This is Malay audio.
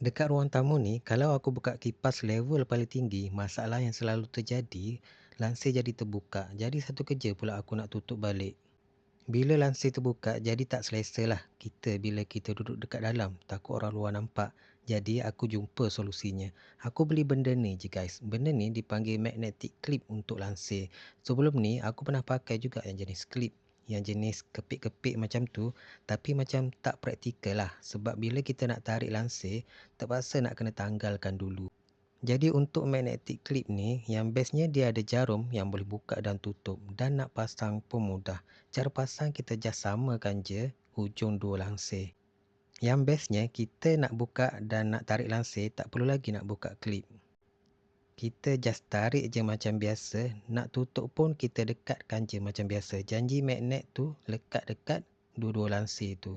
Dekat ruang tamu ni, kalau aku buka kipas level paling tinggi, masalah yang selalu terjadi, lansir jadi terbuka. Jadi satu kerja pula aku nak tutup balik. Bila lansir terbuka, jadi tak selesa lah kita bila kita duduk dekat dalam. Takut orang luar nampak. Jadi aku jumpa solusinya. Aku beli benda ni je guys. Benda ni dipanggil magnetic clip untuk lansir. Sebelum ni aku pernah pakai juga yang jenis clip yang jenis kepik-kepik macam tu tapi macam tak praktikal lah sebab bila kita nak tarik lansir terpaksa nak kena tanggalkan dulu. Jadi untuk magnetic clip ni yang bestnya dia ada jarum yang boleh buka dan tutup dan nak pasang pun mudah. Cara pasang kita just samakan je hujung dua lansir. Yang bestnya kita nak buka dan nak tarik lansir tak perlu lagi nak buka clip kita just tarik je macam biasa. Nak tutup pun kita dekatkan je macam biasa. Janji magnet tu lekat dekat dua-dua lansir tu.